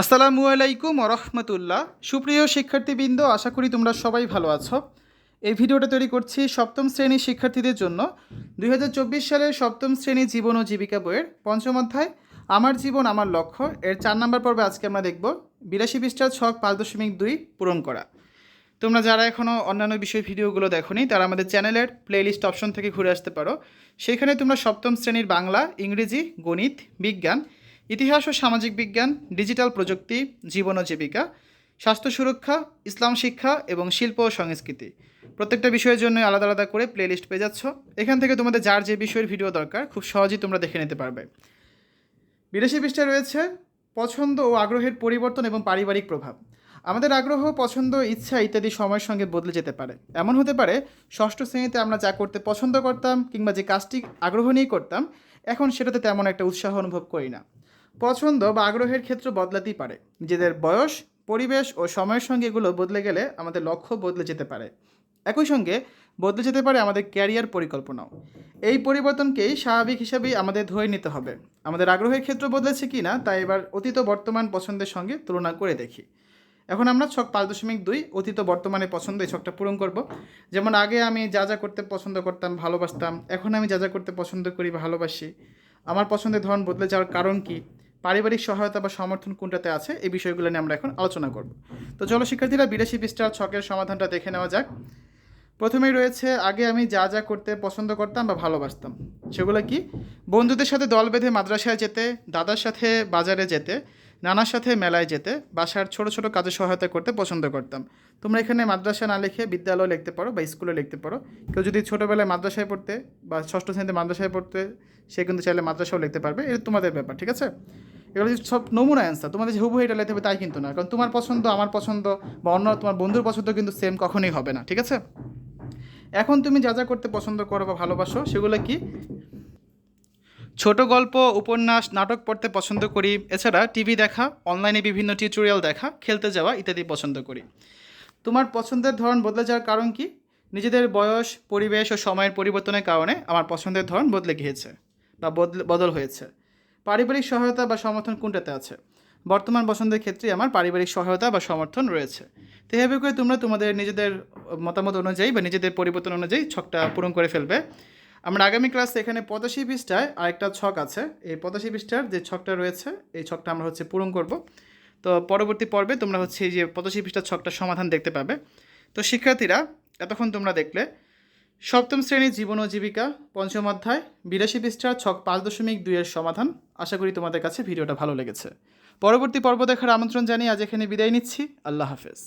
আসসালামু আলাইকুম রহমতুল্লাহ। সুপ্রিয় শিক্ষার্থীবৃন্দ, আশা করি তোমরা সবাই ভালো আছো। এই ভিডিওটা তৈরি করছি সপ্তম শ্রেণির শিক্ষার্থীদের জন্য। দু হাজার চব্বিশ সালের সপ্তম শ্রেণি জীবন ও জীবিকা বইয়ের পঞ্চম অধ্যায়, আমার জীবন, আমার লক্ষ্য। এর চার নম্বর পর্বে আজকে আমরা দেখব বিরাশি পৃষ্ঠার ছক পাঁচ দশমিক দুই পূরণ করা। তোমরা যারা এখনও অন্যান্য বিষয় ভিডিওগুলো দেখোনি, তারা আমাদের চ্যানেলের প্লেলিস্ট অপশন থেকে ঘুরে আসতে পারো। সেখানে তোমরা সপ্তম শ্রেণির বাংলা, ইংরেজি, গণিত, বিজ্ঞান ইতিহাস ও সামাজিক বিজ্ঞান, ডিজিটাল প্রযুক্তি, জীবন ও জীবিকা, স্বাস্থ্য সুরক্ষা, ইসলাম শিক্ষা এবং শিল্প ও সংস্কৃতি। প্রত্যেকটা বিষয়ের জন্য আলাদা আলাদা করে প্লেলিস্ট পেয়ে যাচ্ছ। এখান থেকে তোমাদের যার যে বিষয়ের ভিডিও দরকার, খুব সহজেই তোমরা দেখে নিতে পারবে। বিদেশি পৃষ্ঠায় রয়েছে, পছন্দ ও আগ্রহের পরিবর্তন এবং পারিবারিক প্রভাব। আমাদের আগ্রহ, পছন্দ, ইচ্ছা ইত্যাদি সময়ের সঙ্গে বদলে যেতে পারে। এমন হতে পারে, ষষ্ঠ শ্রেণীতে আমরা যা করতে পছন্দ করতাম কিংবা যে কাজটি আগ্রহ নিয়ে করতাম, এখন সেটাতে তেমন একটা উৎসাহ অনুভব করি না। পছন্দ বা আগ্রহের ক্ষেত্র বদলাতেই পারে। নিজেদের বয়স, পরিবেশ ও সময়ের সঙ্গে এগুলো বদলে গেলে আমাদের লক্ষ্য বদলে যেতে পারে। একই সঙ্গে বদলে যেতে পারে আমাদের ক্যারিয়ার পরিকল্পনাও। এই পরিবর্তনকেই স্বাভাবিক হিসাবেই আমাদের ধরে নিতে হবে। আমাদের আগ্রহের ক্ষেত্র বদলেছে কি না তা এবার অতীত বর্তমান পছন্দের সঙ্গে তুলনা করে দেখি। এখন আমরা ছক পাঁচ দশমিক দুই, অতীত বর্তমানে পছন্দ এই ছকটা পূরণ করব। যেমন আগে আমি যা যা করতে পছন্দ করতাম, ভালোবাসতাম, এখন আমি যা যা করতে পছন্দ করি, ভালোবাসি। আমার পছন্দের ধরন বদলে যাওয়ার কারণ কি? পারিবারিক সহায়তা বা সমর্থন কোনটাতে আছে, এই বিষয়গুলো নিয়ে আমরা এখন আলোচনা করব। তো চলো শিক্ষার্থীরা বিরাশি পৃষ্ঠার ছকের সমাধানটা দেখে নেওয়া যাক। প্রথমেই রয়েছে, আগে আমি যা যা করতে পছন্দ করতাম বা ভালোবাসতাম, সেগুলো কি? বন্ধুদের সাথে দল বেঁধে মাদ্রাসায় যেতে, দাদার সাথে বাজারে যেতে নানার সাথে মেলায় যেতে, বাসার ছোট ছোট কাজে সহায়তা করতে পছন্দ করতাম। তোমরা এখানে মাদ্রাসা না লিখে বিদ্যালয় লিখতে পারো বা স্কুলে লিখতে পারো। কেউ যদি ছোটোবেলায় মাদ্রাসায় পড়তে বা ষষ্ঠ শ্রেণীতে মাদ্রাসায় পড়তে, সে কিন্তু চাইলে মাদ্রাসাও লিখতে পারবে। এটা তোমাদের ব্যাপার, ঠিক আছে? এগুলো যে সব নমুনা অ্যান্সার তোমাদের যে হুবহু এটা লিখতে হবে, তাই কিন্তু না। কারণ তোমার পছন্দ, আমার পছন্দ বা অন্য তোমার বন্ধুর পছন্দ কিন্তু সেম কখনোই হবে না, ঠিক আছে? এখন তুমি যা যা করতে পছন্দ করো বা ভালোবাসো, সেগুলো কি? ছোট গল্প, উপন্যাস, নাটক পড়তে পছন্দ করি। এছাড়া টিভি দেখা, অনলাইনে বিভিন্ন টিউটোরিয়াল দেখা, খেলতে যাওয়া ইত্যাদি পছন্দ করি। তোমার পছন্দের ধরন বদলে যাওয়ার কারণ কি? নিজেদের বয়স, পরিবেশ ও সময়ের পরিবর্তনের কারণে আমার পছন্দের ধরন বদলে গিয়েছে বা বদলে হয়েছে। পারিবারিক সহায়তা বা সমর্থন কোনটাতে আছে? বর্তমান পছন্দের ক্ষেত্রে আমার পারিবারিক সহায়তা বা সমর্থন রয়েছে। তো এভাবে করে তোমরা তোমাদের নিজেদের মতামত অনুযায়ী বা নিজেদের পরিবর্তন অনুযায়ী ছকটা পূরণ করে ফেলবে। আমরা আগামী ক্লাসে এখানে পঁচাশি পৃষ্ঠায় আরেকটা ছক আছে। এই পঁচাশি পৃষ্ঠার যে ছকটা রয়েছে, এই ছকটা আমরা হচ্ছে পূরণ করব। তো পরবর্তী পর্বে তোমরা হচ্ছে এই যে পঁচাশি পৃষ্ঠার ছকটার সমাধান দেখতে পাবে। তো শিক্ষার্থীরা, এতক্ষণ তোমরা দেখলে, সপ্তম শ্রেণির জীবন ও জীবিকা, পঞ্চম অধ্যায়, বিরাশি পৃষ্ঠার ছক পাঁচ দশমিক দুইয়ের সমাধান। আশা করি তোমাদের কাছে ভিডিওটা ভালো লেগেছে। পরবর্তী পর্ব দেখার আমন্ত্রণ জানিয়ে আজ এখানে বিদায় নিচ্ছি। আল্লাহ হাফেজ।